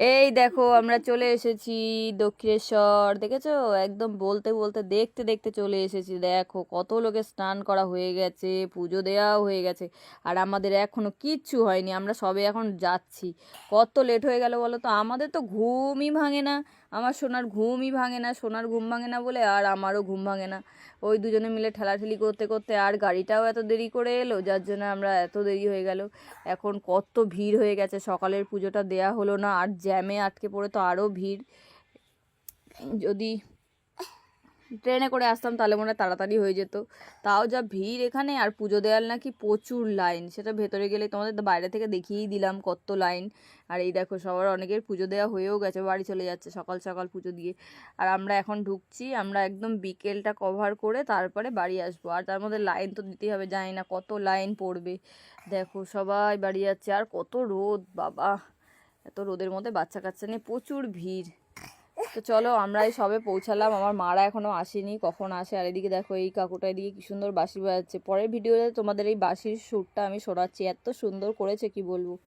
এই দেখো, আমরা চলে এসেছি দক্ষিণেশ্বর, দেখেছ? একদম বলতে বলতে, দেখতে দেখতে চলে এসেছি। দেখো, কত লোকে স্নান করা হয়ে গেছে, পুজো দেওয়াও হয়ে গেছে, আর আমাদের এখনও কিচ্ছু হয়নি, আমরা সবে এখন যাচ্ছি। কত লেট হয়ে গেল বলো তো? আমাদের তো ঘুমই ভাঙে না, আমার সোনার ঘুমই ভাঙে না, সোনার ঘুম ভাঙে না বলে আর আমারও ঘুম ভাঙে না। ওই দুজনে মিলে ঠেলাঠেলি করতে করতে আর গাড়িটাও এত দেরি করে এলো, যার জন্য আমরা এত দেরি হয়ে গেল। এখন কত ভিড় হয়ে গেছে, সকালের পুজোটা দেয়া হলো না, আর জ্যামে আটকে পড়ে তো আরও ভিড়। যদি ট্রেনে করে আসতাম তাহলে মনে হয় তাড়াতাড়ি হয়ে যেত। তাও যা ভিড় এখানে, আর পুজো দেওয়ার নাকি প্রচুর লাইন। সেটা ভেতরে গেলে তোমাদের বাইরে থেকে দেখিয়েই দিলাম কত লাইন। আর এই দেখো, সবার অনেকের পুজো দেওয়া হয়েও গেছে, বাড়ি চলে যাচ্ছে সকাল সকাল পুজো দিয়ে। আর আমরা এখন ঢুকছি, আমরা একদম বিকেলটা কভার করে তারপরে বাড়ি আসব। আর তার মধ্যে লাইন তো দিতেই হবে, জানি না কত লাইন পড়বে। দেখো সবাই বাড়ি যাচ্ছে, আর কত রোদ, বাবা। এত রোদের মধ্যে বাচ্চা কাচ্চা নিয়ে প্রচুর ভিড়। তো চলো, আমরাই সবে পৌঁছালাম। আমার মারা এখনও আসেনি, কখন আসে? আর এদিকে দেখো, এই কাকুটা এদিকে কি সুন্দর বাসি বাজাচ্ছে। পরের ভিডিওতে তোমাদের এই বাঁশির সুরটা আমি শোনাচ্ছি। এত সুন্দর করেছে, কি বলব?